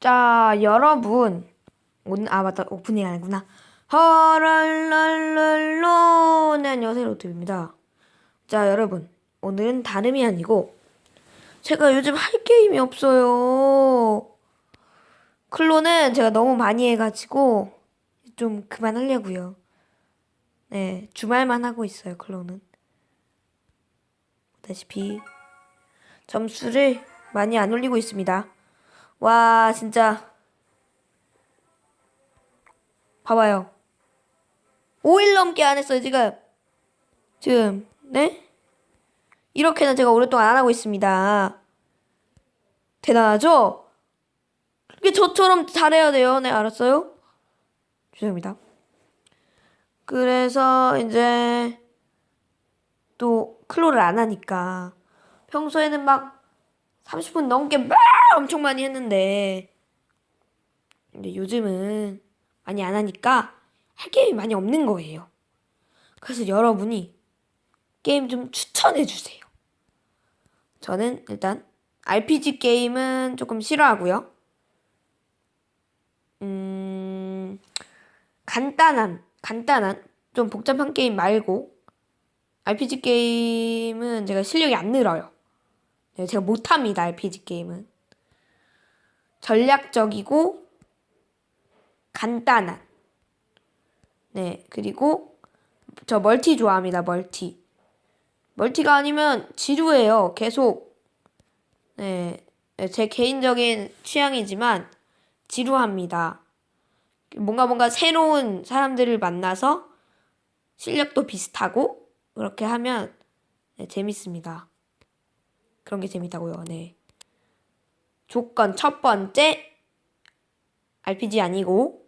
자, 여러분. 오늘, 아, 맞다. 오프닝 아니구나. 허랄랄랄로. 네, 안녕하세요. 로트입니다. 자, 여러분. 오늘은 다름이 아니고, 제가 요즘 할 게임이 없어요. 클로는 제가 너무 많이 해가지고, 좀 그만하려고요. 네, 주말만 하고 있어요, 클로는. 보다시피, 점수를 많이 안 올리고 있습니다. 와, 진짜. 봐봐요. 5일 넘게 안 했어요, 지금. 지금, 네? 이렇게는 제가 오랫동안 안 하고 있습니다. 대단하죠? 이게 저처럼 잘해야 돼요. 네, 알았어요? 죄송합니다. 그래서 이제 또 클로를 안 하니까 평소에는 막 30분 넘게 막 엄청 많이 했는데 근데 요즘은 많이 안 하니까 할 게임이 많이 없는 거예요. 그래서 여러분이 게임 좀 추천해 주세요. 저는 일단 RPG 게임은 조금 싫어하고요. 음, 간단한, 간단한, 좀 복잡한 게임 말고 RPG 게임은 제가 실력이 안 늘어요. 네, 제가 못합니다, RPG 게임은. 전략적이고, 간단한. 네, 그리고, 저 멀티 좋아합니다, 멀티. 멀티가 아니면 지루해요, 계속. 네, 네, 제 개인적인 취향이지만, 지루합니다. 뭔가 뭔가 새로운 사람들을 만나서, 실력도 비슷하고, 그렇게 하면, 네, 재밌습니다. 그런 게 재밌다고요. 네. 조건 첫 번째 RPG 아니고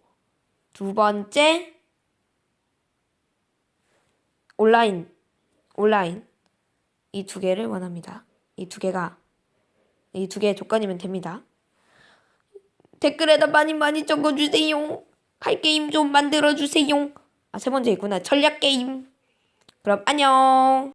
두 번째 온라인 온라인 이 두 개를 원합니다. 이 두 개가 이 두 개의 조건이면 됩니다. 댓글에다 많이 많이 적어주세요. 할 게임 좀 만들어 주세요. 아 세 번째 있구나 전략 게임. 그럼 안녕.